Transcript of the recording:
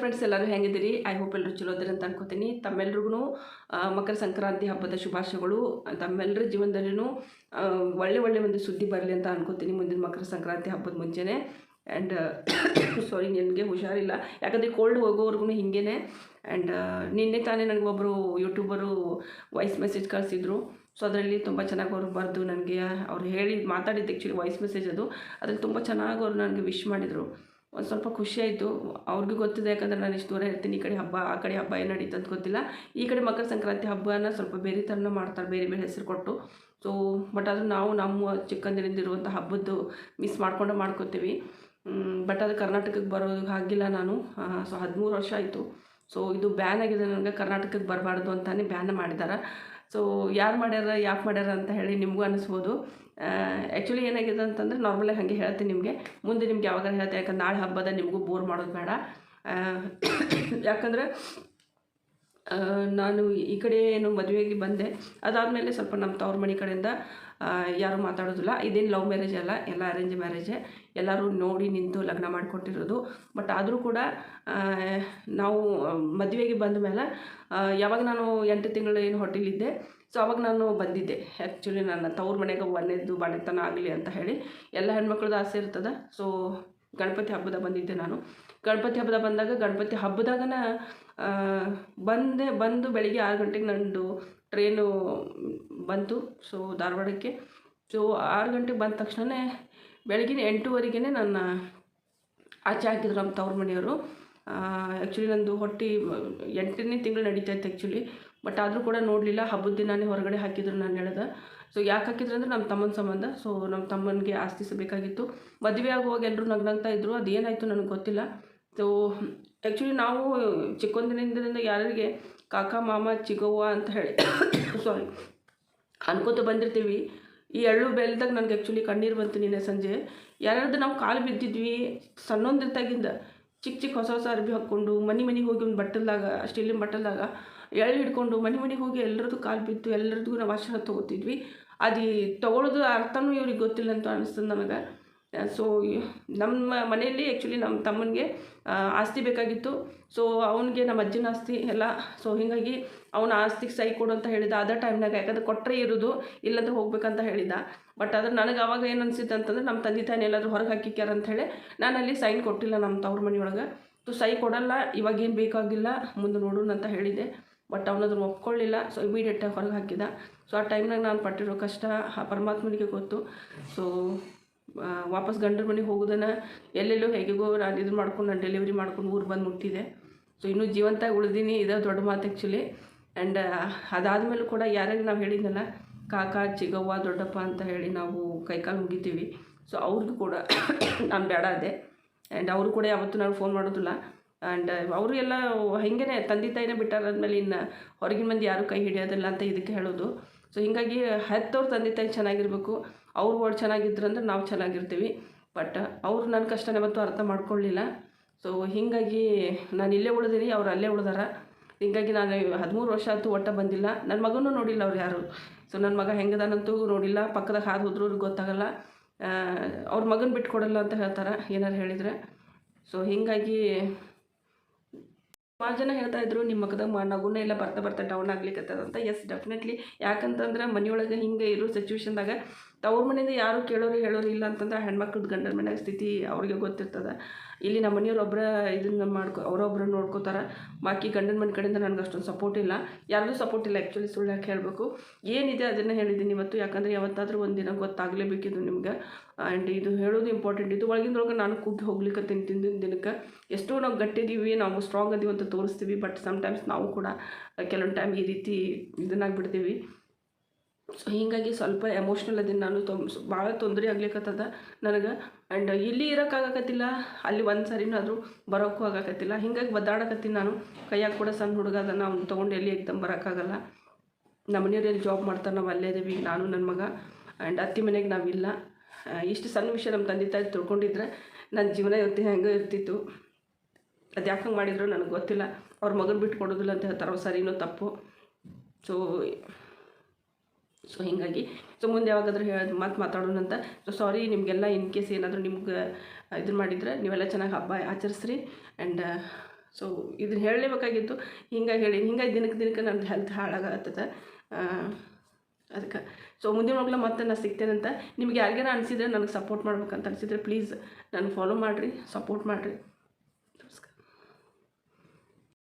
Friends ಎಲ್ಲರೂ ಹೆಂಗಿದ್ದೀರಿ? I hope ಎಲ್ಲರೂ ಚಲೋ ಇದ್ದೀರಿ ಅಂತ ಅನ್ಕೋತೀನಿ. ತಮ್ಮೆಲ್ರಿಗೂ ಮಕರ ಸಂಕ್ರಾಂತಿ ಹಬ್ಬದ ಶುಭಾಶಯಗಳು. ತಮ್ಮೆಲ್ಲರ ಜೀವನದಲ್ಲೂ ಒಳ್ಳೆ ಒಳ್ಳೆ ಒಂದು ಸುದ್ದಿ ಬರಲಿ ಅಂತ ಅನ್ಕೋತೀನಿ ಮುಂದಿನ ಮಕರ ಸಂಕ್ರಾಂತಿ ಹಬ್ಬದ ಮುಂಚೆನೇ. ಆ್ಯಂಡ್ ಸಾರಿ ನನಗೆ ಹುಷಾರಿಲ್ಲ. ಯಾಕಂದರೆ ಕೋಲ್ಡ್ ಹೋಗೋವರೆಗೂ ಹಿಂಗೇನೆ. ಆ್ಯಂಡ್ ನಿನ್ನೆ ತಾನೇ ನನಗೆ ಒಬ್ಬರು ಯೂಟ್ಯೂಬರು ವಾಯ್ಸ್ ಮೆಸೇಜ್ ಕಳಿಸಿದ್ರು. ಸೊ ಅದರಲ್ಲಿ ತುಂಬ ಚೆನ್ನಾಗಿ ಅವರು ಬರೆದು ನನಗೆ ಅವ್ರು ಹೇಳಿ ಮಾತಾಡಿದ್ದು ಆ್ಯಕ್ಚುಲಿ ವಾಯ್ಸ್ ಮೆಸೇಜ್ ಅದು. ಅದ್ರಲ್ಲಿ ತುಂಬ ಚೆನ್ನಾಗಿ ಅವರು ನನಗೆ ವಿಶ್ ಮಾಡಿದರು. ಒಂದು ಸ್ವಲ್ಪ ಖುಷಿ ಆಯಿತು. ಅವ್ರಿಗೂ ಗೊತ್ತಿದೆ ಯಾಕಂದರೆ ನಾನು ಇಷ್ಟು ದೂರ ಇರ್ತೀನಿ, ಈ ಕಡೆ ಹಬ್ಬ, ಆ ಕಡೆ ಹಬ್ಬ ಏನು ನಡೀತು ಅಂತ ಗೊತ್ತಿಲ್ಲ. ಈ ಕಡೆ ಮಕರ ಸಂಕ್ರಾಂತಿ ಹಬ್ಬನ ಸ್ವಲ್ಪ ಬೇರೆ ಥರನ ಮಾಡ್ತಾರೆ, ಬೇರೆ ಬೇರೆ ಹೆಸರು ಕೊಟ್ಟು. ಸೊ ಬಟ್ ಅದು ನಾವು ನಮ್ಮ ಚಿಕ್ಕಂದಿನಿಂದ ಇರುವಂಥ ಹಬ್ಬದ್ದು ಮಿಸ್ ಮಾಡ್ಕೊಂಡು ಮಾಡ್ಕೋತೀವಿ. ಬಟ್ ಅದು ಕರ್ನಾಟಕಕ್ಕೆ ಬರೋದು ಆಗಿಲ್ಲ ನಾನು. ಸೊ ಹದಿಮೂರು ವರ್ಷ ಆಯಿತು. ಸೊ ಇದು ಬ್ಯಾನ್ ಆಗಿದೆ ನನಗೆ ಕರ್ನಾಟಕಕ್ಕೆ ಬರಬಾರ್ದು ಅಂತಲೇ ಬ್ಯಾನ್ ಮಾಡಿದ್ದಾರೆ ಸೊ ಯಾರು ಮಾಡ್ಯಾರ, ಯಾಕೆ ಮಾಡ್ಯಾರ ಅಂತ ಹೇಳಿ ನಿಮಗೂ ಅನಿಸ್ಬೋದು. ಆ್ಯಕ್ಚುಲಿ ಏನಾಗಿದೆ ಅಂತಂದರೆ ನಾರ್ಮಲಾಗಿ ಹಾಗೆ ಹೇಳ್ತೀನಿ ನಿಮಗೆ. ಮುಂದೆ ನಿಮ್ಗೆ ಯಾವಾಗ ಹೇಳ್ತೀನಿ ಯಾಕಂದ್ರೆ ನಾಳೆ ಹಬ್ಬದ ನಿಮಗೂ ಬೋರ್ ಮಾಡೋದು ಬೇಡ. ಯಾಕಂದರೆ ನಾನು ಈ ಕಡೆ ಏನು ಮದುವೆಗೆ ಬಂದೆ. ಅದಾದಮೇಲೆ ಸ್ವಲ್ಪ ನಮ್ಮ ತವ್ರ ಮನೆ ಕಡೆಯಿಂದ ಯಾರೂ ಮಾತಾಡೋದಿಲ್ಲ. ಇದೇನು ಲವ್ ಮ್ಯಾರೇಜ್ ಅಲ್ಲ, ಎಲ್ಲ ಅರೇಂಜ್ ಮ್ಯಾರೇಜೇ ಎಲ್ಲರೂ ನೋಡಿ ನಿಂತು ಲಗ್ನ ಮಾಡಿಕೊಟ್ಟಿರೋದು. ಬಟ್ ಆದರೂ ಕೂಡ ನಾವು ಮದುವೆಗೆ ಬಂದ ಮೇಲೆ ಯಾವಾಗ ನಾನು ಎಂಟು ತಿಂಗಳು ಏನು ಹೋಟೆಲಿದ್ದೆ ಸೊ ಅವಾಗ ನಾನು ಬಂದಿದ್ದೆ. ಆ್ಯಕ್ಚುಲಿ ನನ್ನ ತವ್ರ ಮನೆಗೆ ಒಂದೇದು ಬಾಣೆತನ ಆಗಲಿ ಅಂತ ಹೇಳಿ ಎಲ್ಲ ಹೆಣ್ಮಕ್ಳದ್ದು ಆಸೆ ಇರ್ತದೆ. ಸೊ ಗಣಪತಿ ಹಬ್ಬದ ಬಂದಿದ್ದೆ ನಾನು. ಗಣಪತಿ ಹಬ್ಬದ ಬಂದಾಗ, ಗಣಪತಿ ಹಬ್ಬದಾಗನ ಬಂದೆ, ಬಂದು ಬೆಳಿಗ್ಗೆ ಆರು ಗಂಟೆಗೆ ನಂದು ಟ್ರೈನು ಬಂತು ಸೊ ಧಾರವಾಡಕ್ಕೆ. ಸೊ ಆರು ಗಂಟೆಗೆ ಬಂದ ತಕ್ಷಣವೇ ಬೆಳಗಿನ ಎಂಟೂವರೆಗೆ ನನ್ನ ಆಚೆ ಹಾಕಿದ್ರು ನಮ್ಮ ತವ್ರ ಮನೆಯವರು. ಆ್ಯಕ್ಚುಲಿ ನಂದು ಹೊಟ್ಟೆ ಎಂಟನೇ ತಿಂಗಳು ನಡೀತಾ ಇತ್ತು ಆ್ಯಕ್ಚುಲಿ ಬಟ್ ಆದರೂ ಕೂಡ ನೋಡಲಿಲ್ಲ. ಹಬ್ಬದ ದಿನಾನೇ ಹೊರಗಡೆ ಹಾಕಿದ್ರು ನಾನು ಹೇಳ್ದೆ. ಸೊ ಯಾಕೆ ಹಾಕಿದ್ರು ಅಂದರೆ ನಮ್ಮ ತಮ್ಮನ ಸಂಬಂಧ. ಸೊ ನಮ್ಮ ತಮ್ಮನಿಗೆ ಆಸ್ತಿ ಬೇಕಾಗಿತ್ತು ಮದುವೆ ಆಗುವಾಗ ಎಲ್ಲರೂ ನಗ್ನಗ್ತಾ ಇದ್ದರು ಅದೇನಾಯಿತು ನನಗೆ ಗೊತ್ತಿಲ್ಲ. ಸೊ ಆ್ಯಕ್ಚುಲಿ ನಾವು ಚಿಕ್ಕೊಂದಿನಿಂದ ಯಾರಿಗೆ ಕಾಕ, ಮಾಮ, ಚಿಗವ್ವ ಅಂತ ಹೇಳಿ. ಸಾರಿ ಅನ್ಕೋತ ಬಂದಿರ್ತೀವಿ. ಈ ಎಳ್ಳು ಬೆಲ್ದಾಗ ನನಗೆ ಆ್ಯಕ್ಚುಲಿ ಕಣ್ಣೀರು ಬಂತು ನಿನ್ನೆ ಸಂಜೆ. ಯಾರ್ಯಾರ್ದು ನಾವು ಕಾಲು ಬಿದ್ದಿದ್ವಿ ಸಣ್ಣೊಂದಿರ್ತಾಗಿಂದ ಚಿಕ್ಕ ಚಿಕ್ಕ ಹೊಸ ಹೊಸ ಅರ್ಬಿ ಹಾಕ್ಕೊಂಡು, ಮನೆ ಮನೆಗೆ ಹೋಗಿ ಒಂದು ಬಟ್ಟಲ್ದಾಗ, ಸ್ಟೀಲಿನ ಬಟ್ಟಲ್ದಾಗ ಎಳ್ಳು ಹಿಡ್ಕೊಂಡು ಮನೆ ಮನೆಗೆ ಹೋಗಿ ಎಲ್ಲರದ್ದು ಕಾಲು ಬಿದ್ದು ಎಲ್ಲರದ್ದು ನಾವು ಆಶೀರ್ವಾದ ತೊಗೋತಿದ್ವಿ. ಅದು ತೊಗೊಳೋದು ಅರ್ಥನೂ ಇವ್ರಿಗೆ ಗೊತ್ತಿಲ್ಲ ಅಂತ ಅನಿಸ್ತದೆ ನನಗೆ. ಸೊ ನಮ್ಮ ಮನೆಯಲ್ಲಿ ಆ್ಯಕ್ಚುಲಿ ನಮ್ಮ ತಮ್ಮನಿಗೆ ಆಸ್ತಿ ಬೇಕಾಗಿತ್ತು. ಸೊ ಅವನಿಗೆ ನಮ್ಮ ಅಜ್ಜನ ಆಸ್ತಿ ಎಲ್ಲ ಸೊ ಹೀಗಾಗಿ ಅವನ ಆಸ್ತಿಗೆ ಸೈ ಕೊಡು ಅಂತ ಹೇಳಿದ. ಅದೇ ಟೈಮ್ನಾಗ ಯಾಕಂದ್ರೆ ಕೊಟ್ಟರೆ ಇರೋದು, ಇಲ್ಲಂದ್ರೆ ಹೋಗ್ಬೇಕಂತ ಹೇಳಿದ. ಬಟ್ ಆದರೆ ನನಗೆ ಅವಾಗ ಏನು ಅನಿಸಿತ್ತು ಅಂತಂದ್ರೆ ನಮ್ಮ ತಂದೆ ತಾಯಿ ಎಲ್ಲಾದರೂ ಹೊರಗೆ ಹಾಕಿಕ್ಯಾರ ಅಂತ ಹೇಳಿ ನಾನು ಅಲ್ಲಿ ಸೈನ್ ಕೊಟ್ಟಿಲ್ಲ ನಮ್ಮ ತವ್ರ ಮನೆಯೊಳಗೆ. ಸೊ ಸೈ ಕೊಡಲ್ಲ ಇವಾಗೇನು ಬೇಕಾಗಿಲ್ಲ, ಮುಂದೆ ನೋಡೋಣ ಅಂತ ಹೇಳಿದೆ. ಬಟ್ ಅವನದನ್ನು ಒಪ್ಕೊಳ್ಳಿಲ್ಲ ಸೊ ಇಮಿಡಿಯೇಟಾಗಿ ಹೊರಗೆ ಹಾಕಿದ. ಸೊ ಆ ಟೈಮ್ನಾಗ ನಾನು ಪಟ್ಟಿರೋ ಕಷ್ಟ ಆ ಪರಮಾತ್ಮನಿಗೆ ಗೊತ್ತು. ಸೊ ವಾಪಸ್ ಗಂಡನ ಮನೆಗೆ ಹೋಗೋದನ್ನು ಎಲ್ಲೆಲ್ಲೋ ಹೇಗೆಗೋ ನಾನು ಇದು ಮಾಡ್ಕೊಂಡು, ನಾನು ಡೆಲಿವರಿ ಮಾಡ್ಕೊಂಡು ಊರು ಬಂದು ಮುಟ್ಟಿದೆ. ಸೊ ಇನ್ನೂ ಜೀವಂತಾಗಿ ಉಳಿದೀನಿ, ಇದು ದೊಡ್ಡ ಮಾತು ಆ್ಯಕ್ಚುಲಿ ಆ್ಯಂಡ್ ಅದಾದಮೇಲೂ ಕೂಡ ಯಾರ್ಯಾರು ನಾವು ಹೇಳಿದ್ನಲ್ಲ, ಕಾಕ, ಚಿಗವ್ವ, ದೊಡ್ಡಪ್ಪ ಅಂತ ಹೇಳಿ ನಾವು ಕೈಕಾಲು ಮುಗಿತೀವಿ. ಸೊ ಅವ್ರಿಗೂ ಕೂಡ ನಾನು ಬೇಡ ಅದೇ. ಆ್ಯಂಡ್ ಅವರು ಕೂಡ ಯಾವತ್ತೂ ನಾನು ಫೋನ್ ಮಾಡೋದಿಲ್ಲ. ಆ್ಯಂಡ್ ಅವರು ಎಲ್ಲ ಹಿಂಗೇ ತಂದೆ ತಾಯಿನೇ ಬಿಟ್ಟಾರಾದ್ಮೇಲೆ ಇನ್ನು ಹೊರಗಿನ ಮಂದಿ ಯಾರೂ ಕೈ ಹಿಡಿಯೋದಿಲ್ಲ ಅಂತ ಇದಕ್ಕೆ ಹೇಳೋದು. ಸೊ ಹೀಗಾಗಿ ಹೆತ್ತವ್ರ ತಂದೆ ತಾಯಿ ಚೆನ್ನಾಗಿರಬೇಕು. ಅವ್ರು ಒಟ್ಟು ಚೆನ್ನಾಗಿದ್ರಂದ್ರೆ ನಾವು ಚೆನ್ನಾಗಿರ್ತೀವಿ. ಬಟ್ ಅವ್ರು ನನ್ನ ಕಷ್ಟನ ಮತ್ತು ಅರ್ಥ ಮಾಡ್ಕೊಳ್ಳಿಲ್ಲ ಸೊ ಹೀಗಾಗಿ ನಾನು ಇಲ್ಲೇ ಉಳಿದೀನಿ, ಅವ್ರು ಅಲ್ಲೇ ಉಳಿದಾರ. ಹೀಗಾಗಿ ನಾನು ಹದಿಮೂರು ವರ್ಷ ಆಯ್ತು ಒಟ್ಟ ಬಂದಿಲ್ಲ. ನನ್ನ ಮಗನೂ ನೋಡಿಲ್ಲ ಅವ್ರು ಯಾರು. ಸೊ ನನ್ನ ಮಗ ಹೆಂಗದಾನಂತೂ ನೋಡಿಲ್ಲ. ಪಕ್ಕದಾಗ ಹಾದು ಹೋದ್ರೂ ಗೊತ್ತಾಗಲ್ಲ. ಅವ್ರ ಮಗನ ಬಿಟ್ಟು ಕೊಡಲ್ಲ ಅಂತ ಹೇಳ್ತಾರೆ ಏನಾರು ಹೇಳಿದರೆ. ಸೊ ಹೀಗಾಗಿ ಸುಮಾರು ಜನ ಹೇಳ್ತಾ ಇದ್ರು ನಿಮ್ಮ ಮಗದಾಗ ಮಾಡ ನಗುನೇ ಎಲ್ಲ ಬರ್ತಾ ಬರ್ತಾ ಡೌನ್ ಆಗ್ಲಿಕ್ಕೆ ಅಂತ. ಎಸ್ ಡೆಫಿನೆಟ್ಲಿ ಯಾಕಂತಂದ್ರೆ ಮನೆಯೊಳಗೆ ಹಿಂಗೆ ಇರೋ ಸಿಚುವೇಶನ್ದಾಗ ತವ್ರ ಮನೆಯಿಂದ ಯಾರು ಕೇಳೋರು ಹೇಳೋರು ಇಲ್ಲ ಅಂತಂದ್ರೆ ಹೆಣ್ಮಕ್ಳದ್ದು ಗಂಡನ ಮನ್ಯಾಗ ಸ್ಥಿತಿ ಅವ್ರಿಗೆ ಗೊತ್ತಿರ್ತದೆ. ಇಲ್ಲಿ ನಮ್ಮ ಮನೆಯವ್ರು ಒಬ್ಬರ ಇದನ್ನ ಮಾಡ್ಕೊ ಅವರೊಬ್ಬರು ನೋಡ್ಕೋತಾರೆ. ಬಾಕಿ ಗಂಡನ ಮನೆ ಕಡೆಯಿಂದ ನನಗೆ ಅಷ್ಟೊಂದು ಸಪೋರ್ಟ್ ಇಲ್ಲ. ಯಾರ್ದು ಸಪೋರ್ಟ್ ಇಲ್ಲ. ಆ್ಯಕ್ಚುಲಿ ಸುಳ್ಳು ಯಾಕೆ ಹೇಳಬೇಕು? ಏನಿದೆ ಅದನ್ನು ಹೇಳಿದ್ದೀನಿ ಇವತ್ತು. ಯಾಕಂದರೆ ಯಾವತ್ತಾದರೂ ಒಂದಿನ ಗೊತ್ತಾಗಲೇಬೇಕಿದು ನಿಮ್ಗೆ. ಆ್ಯಂಡ್ ಇದು ಹೇಳೋದು ಇಂಪಾರ್ಟೆಂಟ್ ಇದು ಒಳಗಿಂದೊಳಗೆ ನಾನು ಕುಗ್ಗಿ ಹೋಗ್ಲಿಕ್ಕೆ ತಿಂದಿನ ದಿನಕ್ಕೆ ಎಷ್ಟೋ ನಾವು ಗಟ್ಟಿದ್ದೀವಿ ನಾವು ಸ್ಟ್ರಾಂಗ್ ಅದೀವಿ ಅಂತ ತೋರಿಸ್ತೀವಿ ಬಟ್ ಸಮ್ಟೈಮ್ಸ್ ನಾವು ಕೂಡ ಕೆಲವೊಂದು ಟೈಮ್ ಈ ರೀತಿ ಇದನ್ನಾಗ್ಬಿಡ್ತೀವಿ ಸೊ ಹೀಗಾಗಿ ಸ್ವಲ್ಪ ಎಮೋಷ್ನಲ್ ಅದೀನಿ ನಾನು ತೊಂ ಭಾಳ ತೊಂದರೆ ಆಗ್ಲಿಕ್ಕತ್ತದ ನನಗೆ. ಆ್ಯಂಡ್ ಇಲ್ಲಿ ಇರೋಕ್ಕಾಗಕತ್ತಿಲ್ಲ, ಅಲ್ಲಿ ಒಂದು ಸರಿನಾದರೂ ಬರೋಕ್ಕೂ ಆಗಾಕತ್ತಿಲ್ಲ. ಹೀಗಾಗಿ ಒದ್ದಾಡಕತ್ತೀನಿ ನಾನು. ಕೈಯಾಗ ಕೂಡ ಸಣ್ಣ ಹುಡುಗ ಅದನ್ನು ಅವ್ನು ತೊಗೊಂಡು ಎಲ್ಲಿ ಎಕ್ದಮ್ ಬರೋಕ್ಕಾಗಲ್ಲ. ನಮ್ಮ ಮನೆಯವ್ರು ಜಾಬ್ ಮಾಡ್ತಾರೆ, ನಾವು ಅಲ್ಲೇ ಇದೀವಿ, ನಾನು ನನ್ನ ಮಗ. ಆ್ಯಂಡ್ ಅತ್ತಿ ಮನೆಗೆ ನಾವಿಲ್ಲ ಇಷ್ಟು ಸಣ್ಣ ವಿಷಯ ನಮ್ಮ ತಂದೆ ತಾಯಿ ತಿಳ್ಕೊಂಡಿದ್ರೆ ನನ್ನ ಜೀವನ ಇವತ್ತು ಹೆಂಗೆ ಇರ್ತಿತ್ತು. ಅದು ಯಾಕೆ ಹಂಗೆ ಮಾಡಿದ್ರು ನನಗೆ ಗೊತ್ತಿಲ್ಲ. ಅವ್ರ ಮಗನ ಬಿಟ್ಟು ಕೊಡೋದಿಲ್ಲ ಅಂತ ಹೇಳ್ತಾರೆ, ಅವ್ರು ಸರಿನೋ ತಪ್ಪು. ಸೊ ಸೊ ಹೀಗಾಗಿ ಸೊ ಮುಂದೆ ಯಾವಾಗಾದ್ರೂ ಹೇಳೋದು ಮತ್ತೆ ಮಾತಾಡೋಣ ಅಂತ. ಸೊ ಸಾರಿ ನಿಮಗೆಲ್ಲ ಇನ್ ಕೇಸ್ ಏನಾದರೂ ನಿಮ್ಗೆ ಇದನ್ನು ಮಾಡಿದರೆ ನೀವೆಲ್ಲ ಚೆನ್ನಾಗಿ ಹಬ್ಬ ಆಚರಿಸ್ರಿ. ಆ್ಯಂಡ್ ಸೊ ಇದನ್ನ ಹೇಳಲೇಬೇಕಾಗಿತ್ತು. ಹಿಂಗಾಗಿ ಹೇಳಿ ಹಿಂಗಾಗಿ ದಿನಕ್ಕೆ ದಿನಕ್ಕೆ ನನ್ನ ಹೆಲ್ತ್ ಹಾಳಾಗತ್ತದ. ಅದಕ್ಕೆ. ಸೊ ಮುಂದಿನ ಮಗಳ ಮತ್ತೆ ನಾನು ಅಂತ. ನಿಮ್ಗೆ ಯಾರಿಗಾರ ಅನಿಸಿದ್ರೆ ನನಗೆ ಸಪೋರ್ಟ್ ಮಾಡ್ಬೇಕಂತ ಅನಿಸಿದ್ರೆ ಪ್ಲೀಸ್ ನಾನು ಫಾಲೋ ಮಾಡಿರಿ ಸಪೋರ್ಟ್ ಮಾಡಿರಿ.